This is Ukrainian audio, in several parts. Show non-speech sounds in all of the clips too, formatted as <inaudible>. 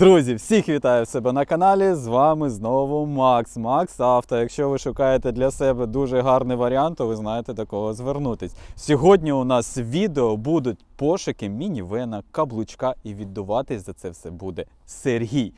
Друзі, всіх вітаю себе на каналі. З вами знову Макс. Макс Авто. Якщо ви шукаєте для себе дуже гарний варіант, то ви знаєте до кого звернутись. Сьогодні у нас відео будуть пошуки мінівена, каблучка, і віддуватись за це все буде Сергій.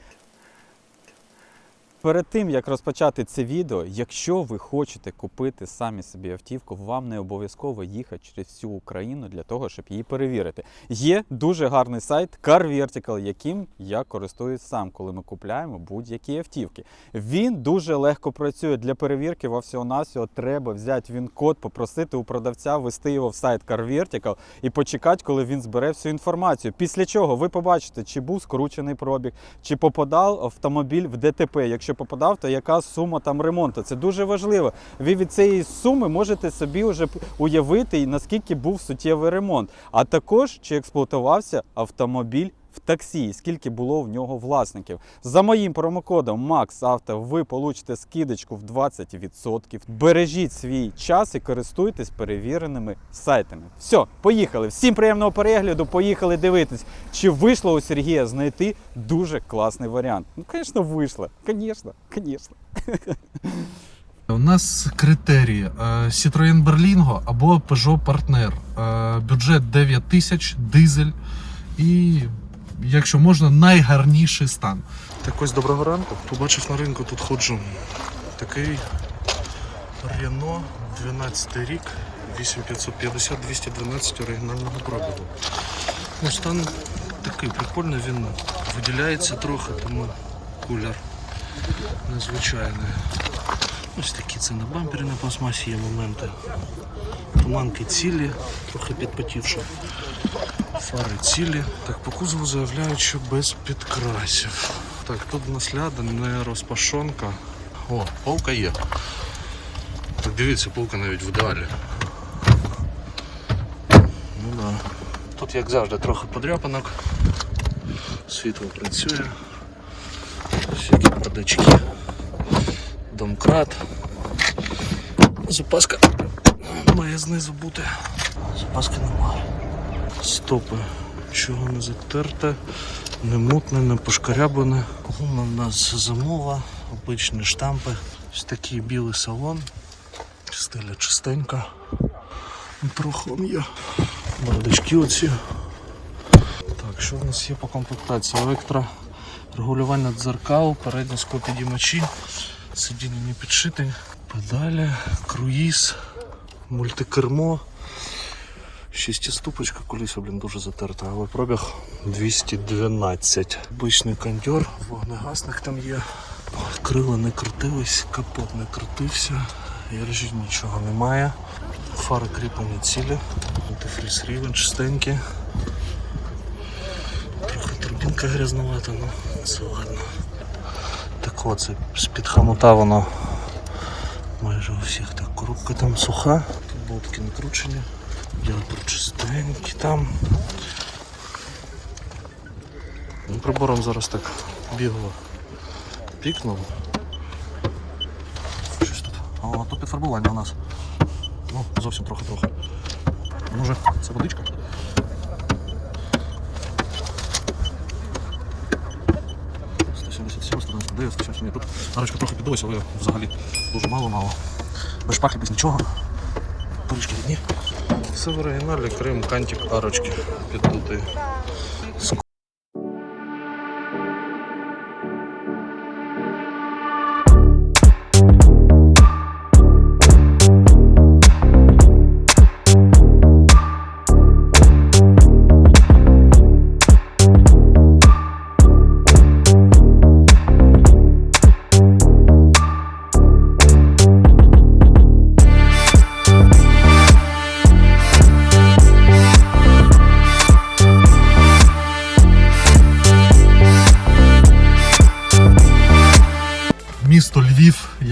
Перед тим як розпочати це відео, якщо ви хочете купити самі собі автівку, вам не обов'язково їхати через всю Україну для того, щоб її перевірити. Є дуже гарний сайт Car Vertical, яким я користуюсь сам, коли ми купляємо будь-які автівки. Він дуже легко працює для перевірки. Во всього насього треба взяти він код, попросити у продавця ввести його в сайт Car Vertical і почекати, коли він збере всю інформацію. Після чого ви побачите, чи був скручений пробіг, чи попадав автомобіль в ДТП. Якщо попадав, то яка сума там ремонту. Це дуже важливо. Ви від цієї суми можете собі вже уявити, наскільки був суттєвий ремонт. А також чи експлуатувався автомобіль. В таксі, скільки було в нього власників. За моїм промокодом MAXAUTO ви получите скидочку в 20%. Бережіть свій час і користуйтесь перевіреними сайтами. Все, поїхали. Всім приємного перегляду. Поїхали дивитись, чи вийшло у Сергія знайти дуже класний варіант. Ну, звісно, вийшло. Звісно, звісно. У нас критерії е, Citroën Berlingo або Peugeot Partner. Е, Бюджет 9 тисяч, дизель і, якщо можна, найгарніший стан. Так ось доброго ранку. Побачив на ринку, тут ходжу такий Renault 12 рік, 8550 212 оригінального пробігу. Ну, стан такий прикольний, він виділяється трохи, тому кулер незвичайний. Ось такі це на бампері на пластмасі є моменти. Туманки цілі, трохи підпотівши. Фари цілі. Так, по кузову заявляють, що без підкрасів. Так, тут насляда не розпашонка. О, полка є. Так дивіться, полка навіть в ідеалі. Ну да. Тут, як завжди, трохи подряпанок. Світло працює. Всякі бардачки домкрат. Запаска має знизу бути. Запаски немає. Стопи. Чого не затерте, не мутне, не пошкарябане. Гума в нас замова, обичні штампи. Ось такий білий салон. Стиля чистенька. Трохи он є. Бардачки оці. Так, що в нас є по комплектації? Електро регулювання дзеркал, передні склопідіймачі, сидіння не підшити, педалі, круїз, мультикермо. Шестиступочка колись, блін, дуже затерта, але пробіг 212. Обичний кондьор, вогнегасник там є. Крила не крутились, капот не крутився, ержі нічого немає. Фари кріплені цілі, антифріз рівень чистенький. Трохи турбінка грязновата, ну це ладно. От, це з-під хамута воно майже у всіх так. Коробка там суха, тут болтки накручені, діапер чистенький там. Ну, Прибором зараз так бігло пікнув. Щось тут. О, тут підфарбування у нас. Ну, зовсім трохи-трохи. Може, це водичка? 177, 199, 177. Тут арочка трохи піддалася, але взагалі дуже мало-мало. Без шпахлі, без нічого. Порішки рідні. Все в оригіналі, Крим, кантик арочки піддутий.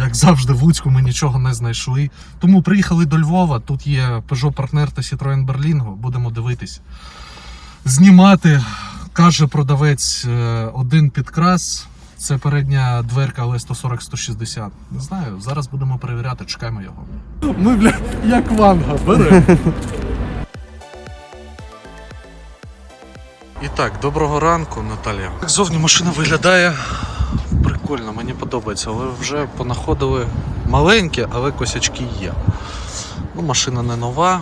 Як завжди, в Луцьку ми нічого не знайшли. Тому приїхали до Львова. Тут є Peugeot Partner та Citroën Berlingo. Будемо дивитись. Знімати, каже продавець, е, один підкрас. Це передня дверка, але 140-160. Не знаю, зараз будемо перевіряти, чекаємо його. Ми, бля, як ванга, бери. І так, доброго ранку, Наталія. Зовні машина виглядає прикольно, мені подобається, але вже понаходили маленькі, але косячки є. Ну, машина не нова.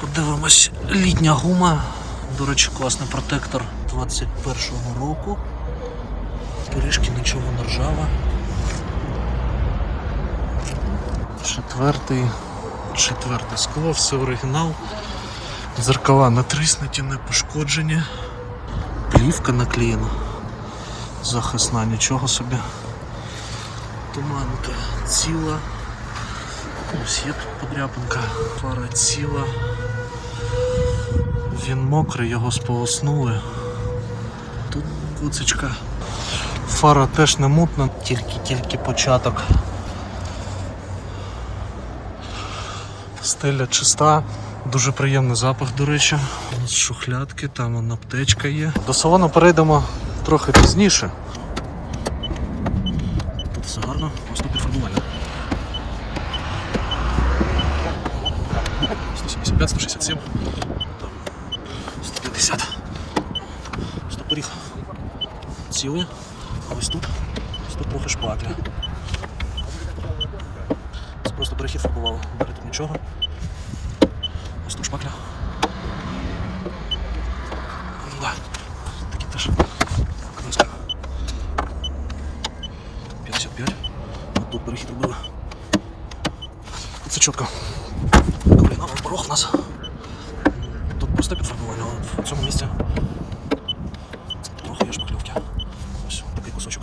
Подивимось, літня гума. До речі, класний протектор 21-го року. Пиріжки нічого не ржава. Четвертий, четверте скло, все оригінал. Зеркала не тріснуті, не пошкоджені. Плівка наклеєна. Захисна, нічого собі. Туманка ціла. Ось є тут подряпинка. Фара ціла. Він мокрий, його сполоснули. Тут куцечка. Фара теж не мутна, тільки-тільки початок. Стеля чиста, дуже приємний запах, до речі. Шухлядки, там аптечка є. До салону перейдемо трохи пізніше. Тут все гарно, ось тут підфарбування. 175, 167, там 150. Стопоріг. Цілий. А ось тут, ось тут трохи шпакля. Це просто перехід фарбували. Далі тут нічого. Ось тут шпакля. Да. Такі теж. Краска. 55. От тут перехід робили. Це чітко. А порог у нас. Тут просто підфарбування, а в цьому місці трохи є шпакльовки. Ось такий кусочок.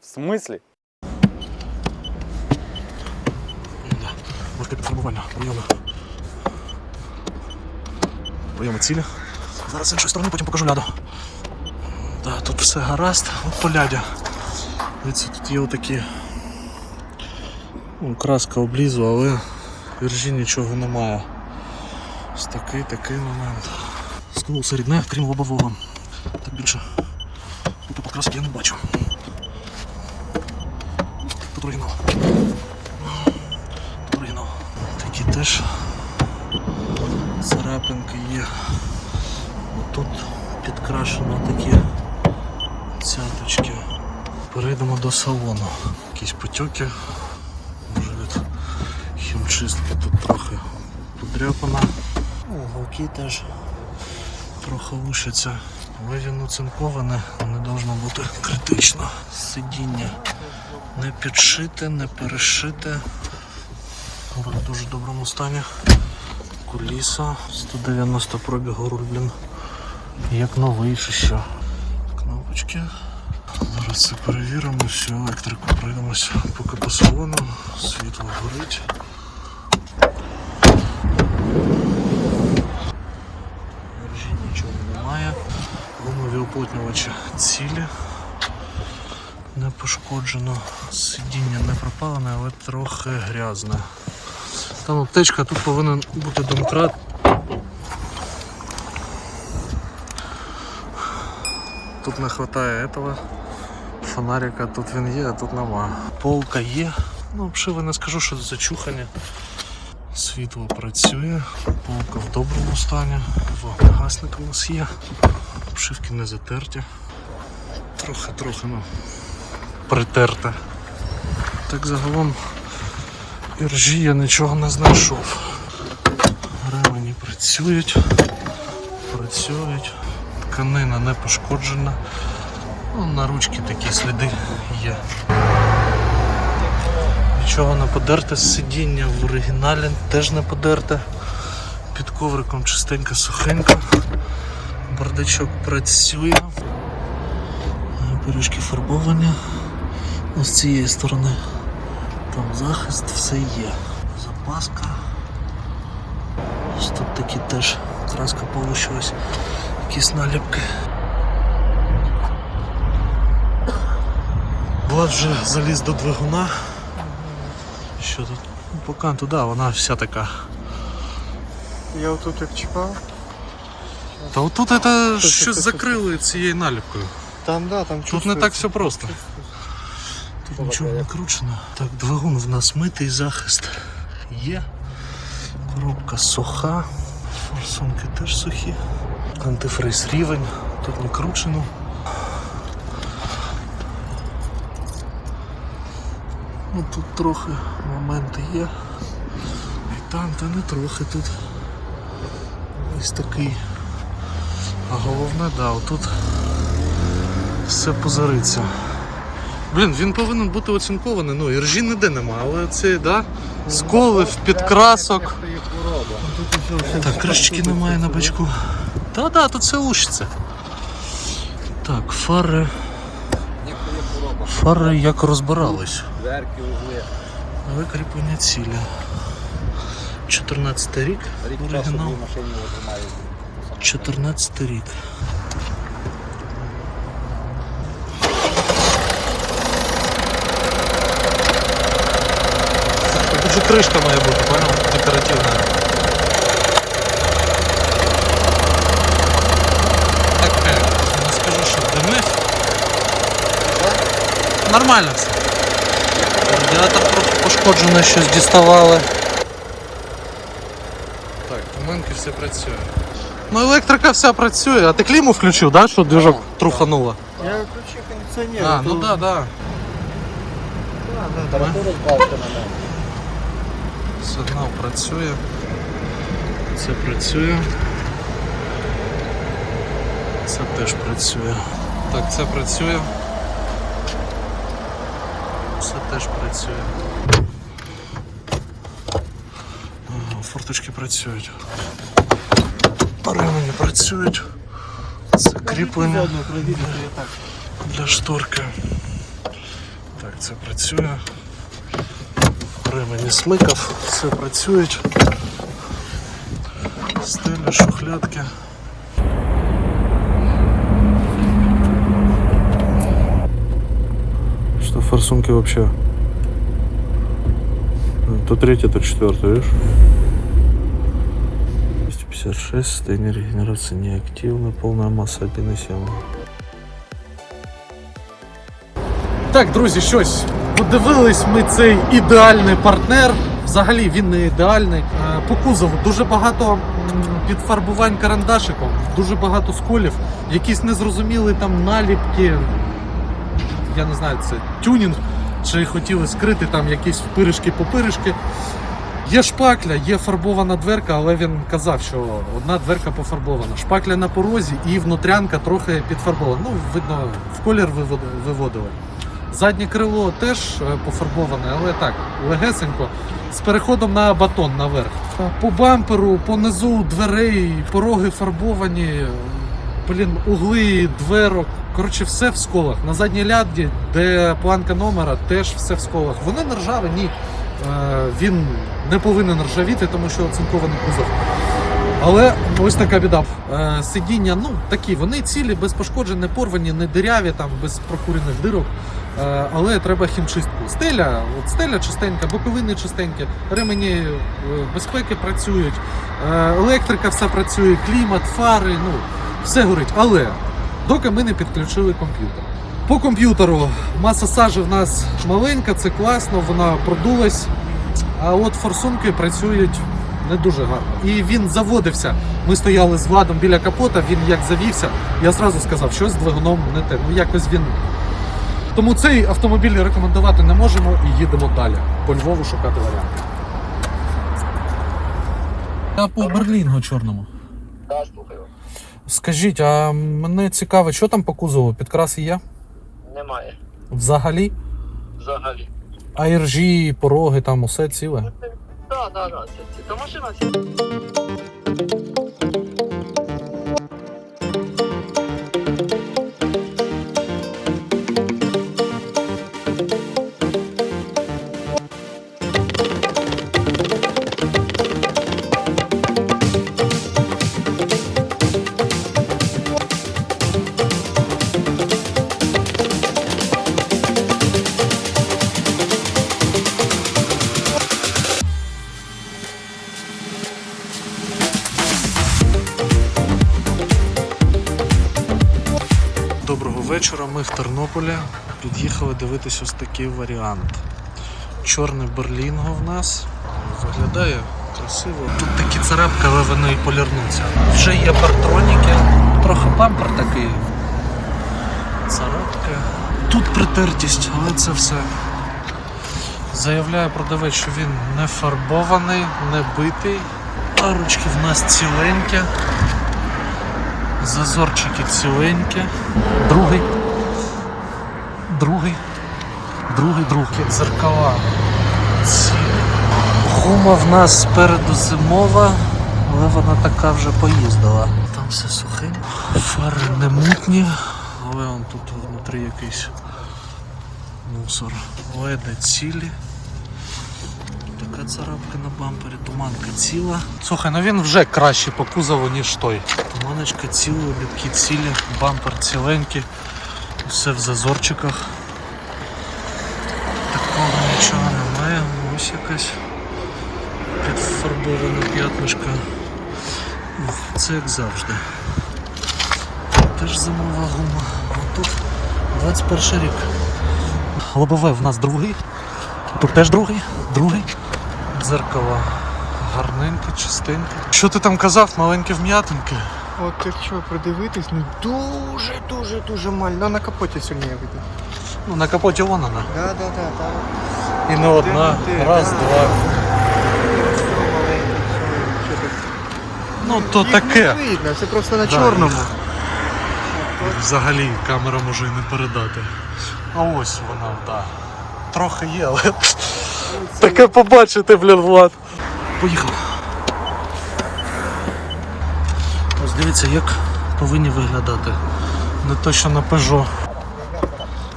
В смислі? Да. Легке підфарбування, прийоми. Прийоми цілі. Зараз з іншої сторони потім покажу ляду. Да, тут все гаразд, от по ляді. Дивіться, тут є отакі. Ну, краска облізу, але віржі нічого немає. Ось такий такий момент. Скло все рідне, крім лобового. Так більше. Тут покраски я не бачу. Тут оригінал. Тут оригінал. Такі теж царапинки є. Отут підкрашено такі цяточки. Перейдемо до салону. Якісь потьоки. Може тут трохи подряпана. Уголки теж трохи лишаться. Але він оцинковане, не должно бути критично. Сидіння не підшите, не перешите. В дуже доброму стані. Куліса 190 пробігу руль, блін. Як новий чи що. Кнопочки. Зараз це перевіримо, всю електрику пройдемося поки по салону. Світло горить. Мережі нічого немає. Гумові цілі. Не пошкоджено. Сидіння не пропалене, але трохи грязне. Там аптечка, тут повинен бути домкрат. Тут не вистачає этого фонарика, тут він є, а тут нема. Полка є. Ну, взагалі не скажу, що зачухані. Світло працює, полка в доброму стані, вогнегасник у нас є, обшивки не затерті. Трохи-трохи, ну, притерте. Так загалом іржі я нічого не знайшов. Ремені працюють, працюють, тканина не пошкоджена. Ну, на ручки такі сліди є. Нічого не подерте, сидіння в оригіналі теж не подерте. Під ковриком чистенька сухенька. Бардачок працює. Пиріжки фарбовані. З цієї сторони. Там захист, все є. Запаска. Ось тут такі теж краска получилась. Якісь наліпки. Влад вже заліз до двигуна. Що тут? Ну, По канту, да, вона вся така. Я отут як чіпав. Та отут це щось закрили цією наліпкою. Там, да, там Тут не так все просто. Тут нічого не кручено. Так, двигун в нас митий захист є. Коробка суха. Форсунки теж сухі. Антифриз рівень, тут не кручено. Ну тут трохи моменти є. І там, та не трохи тут. Ось такий. А головне, да, отут все позариться. Блін, він повинен бути оцінкований. Ну, і ржі ніде нема, але це, да? Сколив, підкрасок. Так, кришечки немає на бачку. Та да, тут все лущиться. Так, фари. Фари як розбирались. Викріплення цілі. 14 рік. Оригінал. машині тримають. 14 рік. Тут же кришка має бути, понял? Декоративна. Таке, не скажу, що димить. Нормально все. Радіатор трохи пошкоджений, щось діставали. Так, туманки все працює. Ну електрика вся працює, а ти кліму включив, да, що движок трухануло? Я включив кондиціонер. А, ну да, да. Сигнал працює. Це працює. Це теж працює. Так, це працює. Це теж працює. Форточки працюють. Ремені працюють. Це кріплення для шторки. Так, це працює. Ремені смикав, все працюють. Стеля, шухлядки. Что форсунки вообще? То третья, то четвертая, видишь? 256, состояние регенерации неактивно, полная масса 1,7. Так, друзі, щось. Подивились ми цей ідеальний партнер. Взагалі він не ідеальний. Е, По кузову дуже багато підфарбувань карандашиком, дуже багато сколів, якісь незрозумілі там наліпки. Я не знаю, це тюнінг, чи хотіли скрити там якісь впиришки-попиришки. Є шпакля, є фарбована дверка, але він казав, що одна дверка пофарбована. Шпакля на порозі і внутрянка трохи підфарбована. Ну, видно, в колір виводили. Заднє крило теж е, пофарбоване, але так, легесенько, з переходом на батон наверх. По бамперу, по низу дверей, пороги фарбовані, блін, угли, дверок. Коротше, все в сколах. На задній ляді, де планка номера, теж все в сколах. Вони не ржаві, ні. Е, Він не повинен ржавіти, тому що оцинкований кузов. Але ось така біда. Е, Сидіння, ну такі, вони цілі, без пошкоджень, не порвані, не диряві, там, без прокурених дирок. Е, Але треба хімчистку. Стеля, от стеля чистенька, боковини чистенькі, ремені е, безпеки працюють, електрика все працює, клімат, фари, ну все горить. Але доки ми не підключили комп'ютер. По комп'ютеру маса сажі в нас маленька, це класно, вона продулась. А от форсунки працюють не дуже гарно. І він заводився. Ми стояли з Владом біля капота, він як завівся, я зразу сказав, щось з двигуном не те. Ну якось він. Тому цей автомобіль рекомендувати не можемо і їдемо далі. По Львову шукати варіанти. Я по Берлінгу чорному. Слухаю. Скажіть, а мене цікаво, що там по кузову? Підкраси є? Немає. Взагалі? Взагалі. А іржі, пороги, там усе ціле. Так, так, так. Це, машина вечора. Ми в Тернополі. Під'їхали дивитися ось такий варіант. Чорний берлінго в нас. Виглядає Красиво. Тут такі царапки, але вони і полірнуться. Вже є партроніки, трохи бампер такий. Царапки. Тут притертість, але це все. Заявляє продавець, що він не фарбований, не битий. Арочки в нас ціленькі. Зазорчики ціленькі. Другий. Другий. Другий, другий. Дзеркала. Цілі. Гума в нас спереду зимова, але вона така вже поїздила. Там все сухе. Фари не мутні, але он тут внутрі якийсь мусор. Леди цілі. Така царапка на бампері, туманка ціла. Слухай, ну він вже краще по кузову, ніж той. Туманочка ціла, літки цілі, бампер ціленький, все в зазорчиках. Такого нічого немає, ось якась підфарбована п'ятнишка. Це як завжди. Теж зимова гума. Тут 21 рік. Лобове в нас другий. Тут теж другий, другий. Дзеркала. Гарненьке, чистеньке. Що ти там казав, маленькі вм'ятинки? От якщо придивитись, ну дуже, дуже, дуже мально. Ну на капоті сильніше видно. Ну, на капоті вон вона. Да, да, да, там. І не одна. Де, Раз, да. два. Ну то Їх таке. Не видно, це просто на Да, чорному. їх Взагалі камера може і не передати. А ось вона, так. Трохи є, але таке побачити, блін, Влад. Поїхали. Ось дивіться, як повинні виглядати. Не то, що на Peugeot.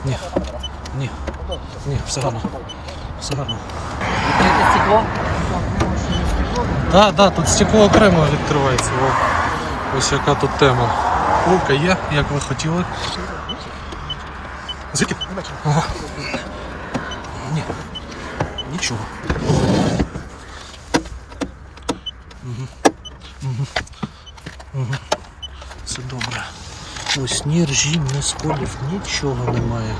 Ні. Ні. Ні, все гарно. Все гарно. Это стекло? Так, так, тут стекло окремо відкривається. О, ось яка тут тема. Лука є, як ви хотіли. Звідки? Ага. Ні. Нічого. Все добре. Ось ні ржі, ні сколів, нічого немає.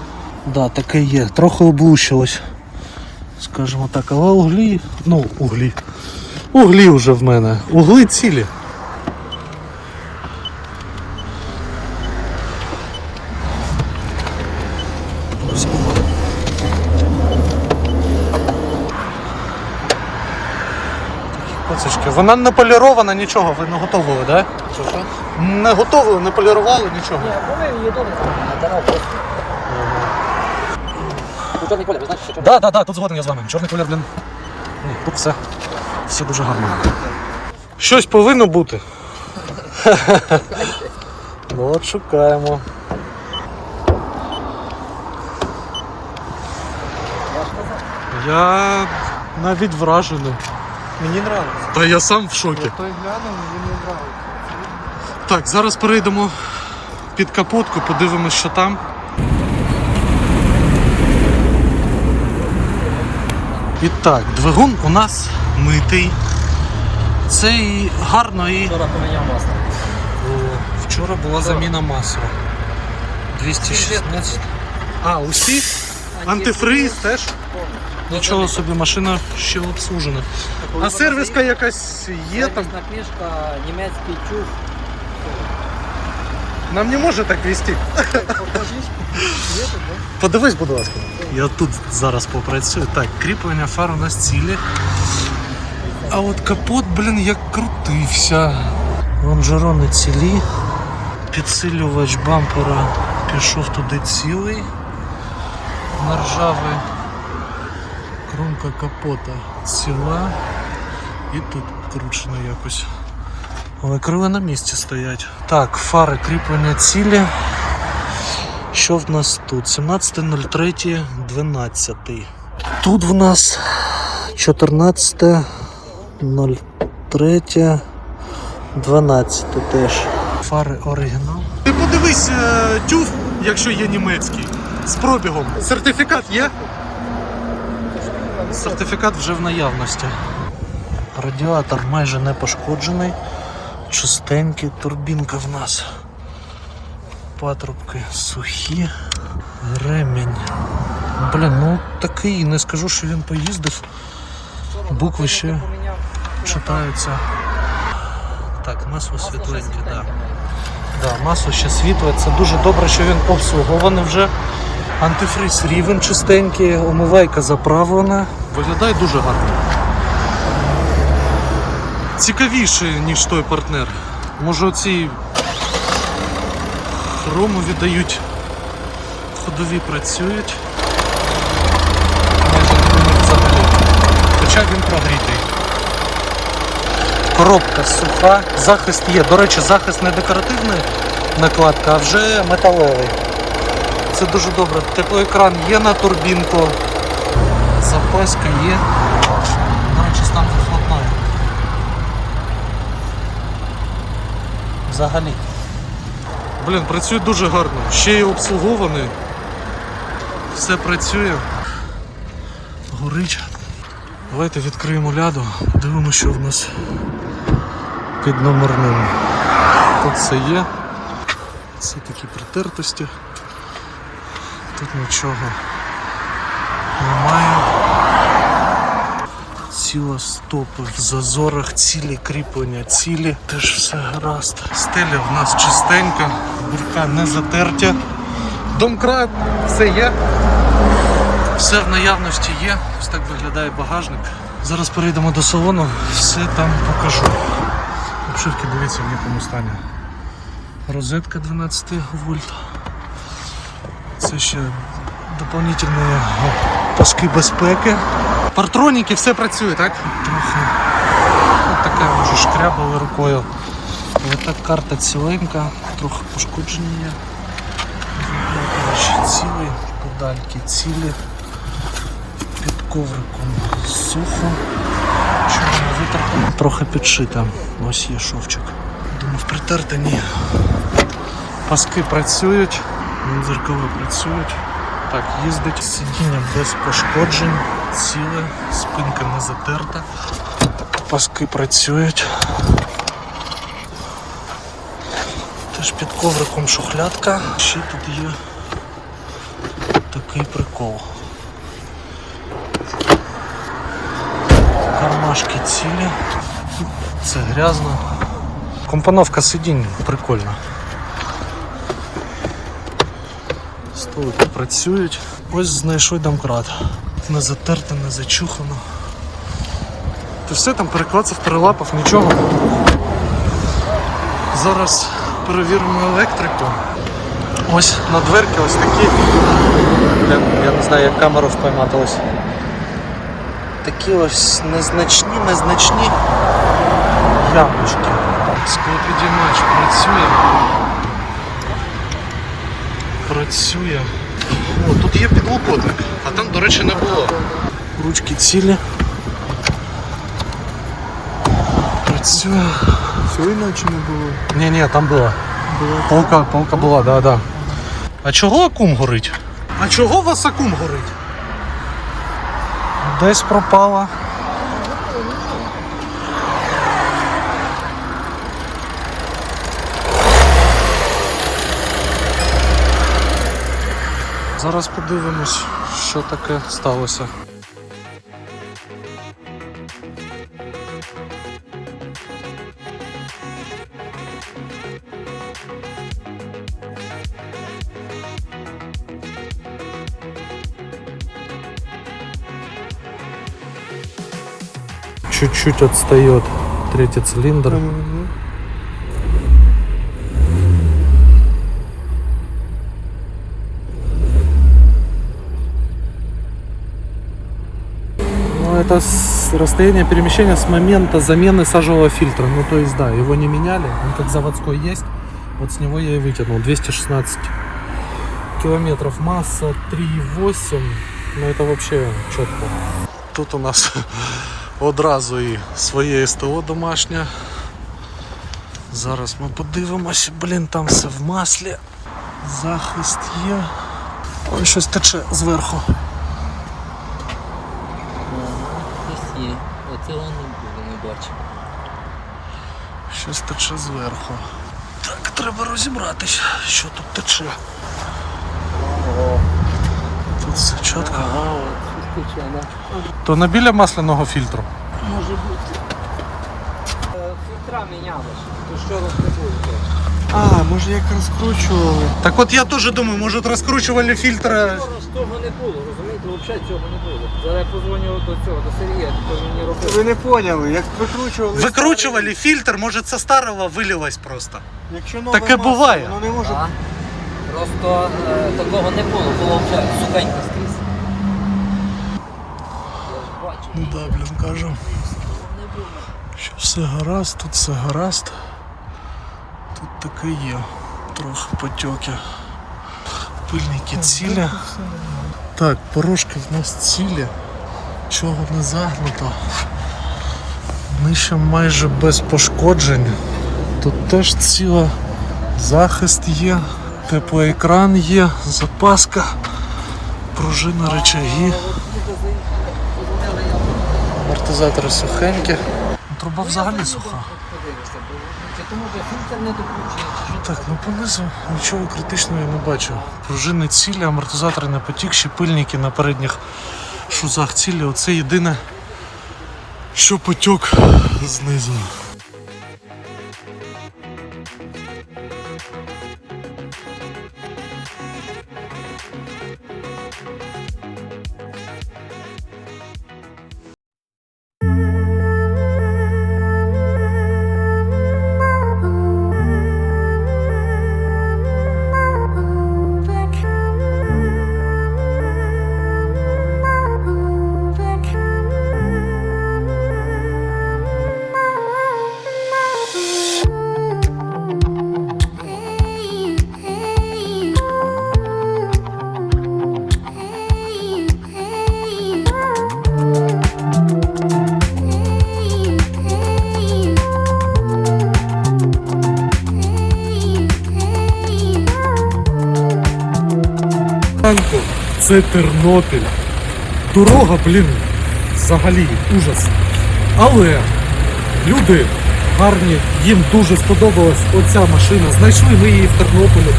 Да, таке є. Трохи облущилось. Скажімо так, але углі. Ну, углі. Углі вже в мене. Угли цілі. Вона не полірована, нічого, ви не готовили, так? Да? Что, что? Не готовили, не полірували нічого. Не, ну ее дома. На дорогу просто. Ну, черный колер, вы знаете, что черный? Так, так, так, тут згоден я з вами. Чорний колір, блін. Ні, тут все. Все дуже гарно. Щось повинно бути. ну <laughs> от шукаємо. Я навіть вражений. Мені нравиться. Та я сам в шокі. Той глянув, мені не нравиться. Так, зараз перейдемо під капотку, подивимось, що там. І так, двигун у нас митий. Це і гарно і. Вчора поменял масло. Вчора була заміна масла. 216. А, усі? Антифриз теж? Нічого собі, машина ще обслужена. А сервіска якась є там? Сервисная книжка, немецкий чув. Нам не може так вести. <laughs> Подивись, будь ласка. Я тут зараз попрацюю. Так, кріплення фар у нас цілі. А от капот, блін, як крутився. Лонжерони цілі. Підсилювач бампера пішов туди цілий. Наржавий. Кромка капота ціла. І тут кручено якось. Але крила на місці стоять. Так, фари кріплення цілі. Що в нас тут? 17.03.12. Тут в нас 14.03.12 теж. Фари оригінал. Ти подивись е, тюф, якщо є німецький. З пробігом. Сертифікат є? Сертифікат вже в наявності. Радіатор майже не пошкоджений. Чистенький, турбінка в нас. Патрубки сухі. Ремінь. Блін, ну такий, не скажу, що він поїздив. Букви ще. Читаються. Так, масло світленьке, так. Да. Да, масло ще світле. Це дуже добре, що він обслугований вже. Антифриз рівень чистенький, омивайка заправлена. Виглядає дуже гарно. Цікавіше, ніж той партнер. Може оці хрому віддають. Ходові працюють. Хоча він прогрітий. Коробка суха, захист є. До речі, захист не декоративний накладка, а вже металевий. Це дуже добре. Теплоекран є на турбінку. Запаска є. До речі, стан вихлопної. Взагалі. Блін, працює дуже гарно. Ще й обслугований. Все працює. Горить. Давайте відкриємо ляду, подивимося, що в нас під номерним. Тут все є. Це такі притертості. Тут нічого немає. Ціла стопи в зазорах, цілі кріплення, цілі. Теж все гаразд. Стеля в нас чистенька, бурка не затерті. Домкрат, все є. Все в наявності є. Ось так виглядає багажник. Зараз перейдемо до салону, все там покажу. Обшивки дивіться в якому стані. Розетка 12 вольт. Це ще доповнительні паски безпеки. Партроніки все працює, так? Трохи. От така вже шкрябали рукою. Але так карта ціленька, трохи пошкодження є. Цілі, педальки цілі. Під ковриком сухо. Чорна витерта. Трохи підшита. Ось є шовчик. Думав, притерти ні. Паски працюють, дзеркала працюють. Так, їздить сидіння без пошкоджень, ціле, спинка не затерта. Паски працюють. Теж під ковриком шухлядка. Ще тут є такий прикол. Кармашки цілі. Це грязно. Компоновка сидінь прикольна. Столики працюють. Ось знайшов домкрат. Не затерте, не зачухано. Ти все там переклацав, перелапав, нічого. Зараз перевіримо електрику. Ось на дверки ось такі. Я, я не знаю, як камеру впоймати ось. Такі ось незначні, незначні ямочки. Склопідіймач працює. Працює. О, тут є підлокотник, а там, до речі, не було. Ручки цілі. Працює. Цієї ночі не було. Ні, ні, там була. Було. Полка, полка була, да, да. А чого акум горить? А чого у вас акум горить? Десь пропала. Зараз подивимось, що таке сталося. Чуть-чуть отстает третий цилиндр. Мгм. Ну, это с- расстояние перемещения с момента замены сажевого фильтра. Ну, то есть, да, его не меняли. Он как заводской есть. Вот с него я и вытянул. 216 километров. Масса 3,8. Ну, это вообще четко. Тут у нас <laughs> одразу і своє СТО домашнє. Зараз ми подивимося. Блін, там все в маслі. Захист є. Ой, щось тече зверху. Щось тече зверху. Так, треба розібратися, що тут тече. Тут все чітко. То не біля масляного фільтру. Може бути. фільтра мінялися. То що розкрутили? А, може як розкручували. Так от я теж думаю, може розкручували фільтр. Того не було, розумієте, взагалі цього не було. Зараз я позвоню до цього, до Сергія, то мені робив. Ви не поняли, як викручували. Викручували фільтр, може це старого вилилось просто. Якщо нове Таке масло, буває. Воно не може. Так. Просто е, такого не було, було вже сухенько скрізь. Я ж бачу, Ну да, блін, кажу. не було. Що все гаразд, тут все гаразд. Таке є. Трохи потьоки. Пильники цілі. Так, порожки в нас цілі. Чого не загнуто. Нижче майже без пошкоджень. Тут теж ціла. Захист є, теплоекран є, запаска, пружина, речаги. Амортизатори сухенькі. Труба взагалі суха. Так, ну понизу нічого критичного я не бачу. Пружини цілі, амортизатори не потік, пильники на передніх шузах цілі. Оце єдине, що потік знизу. Це Тернопіль. Дорога, блін, взагалі ужас. Але люди гарні, їм дуже сподобалась оця машина. Знайшли ми її в Тернополі.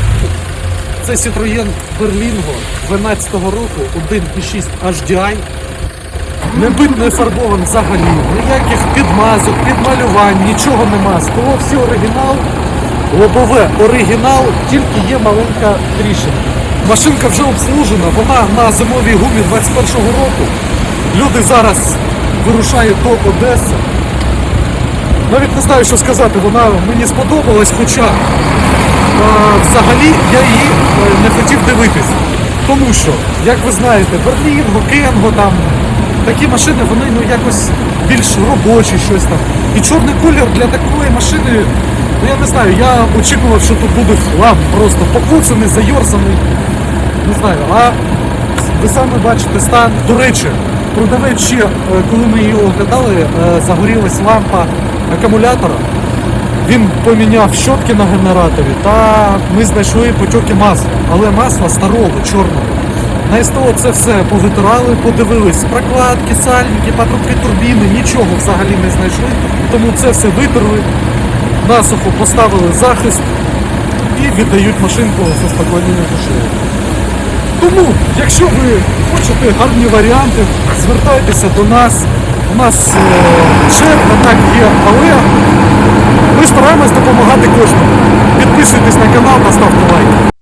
Це Citroën Berlingo 12-го року, 1.6 HDI. Не фарбован взагалі, ніяких підмазок, підмалювань, нічого нема. Скло всі оригінал, лобове оригінал, тільки є маленька тріщина. Машинка вже обслужена, вона на зимовій гумі 21-го року. Люди зараз вирушають до Одеси. Навіть не знаю, що сказати, вона мені сподобалась, хоча е, взагалі я її е, не хотів дивитись. Тому що, як ви знаєте, Берлінго, Кенго там, такі машини, вони ну якось більш робочі, щось там. І чорний колір для такої машини, ну я не знаю, я очікував, що тут буде хлам просто покуцаний, зайорзаний. Не знаю, а ви самі бачите стан. До речі, продавець ще, е, коли ми її оглядали, е, загорілась лампа акумулятора. Він поміняв щотки на генераторі та ми знайшли потьоки масла, але масла старого, чорного. На СТО це все повитирали, подивились прокладки, сальники, патрубки турбіни, нічого взагалі не знайшли. Тому це все витерли, насухо поставили захист і віддають машинку з спокійною душею. Тому, якщо ви хочете гарні варіанти, звертайтеся до нас. У нас е, чек, контакт є, але ми стараємось допомагати кожному. Підписуйтесь на канал та ставте лайк.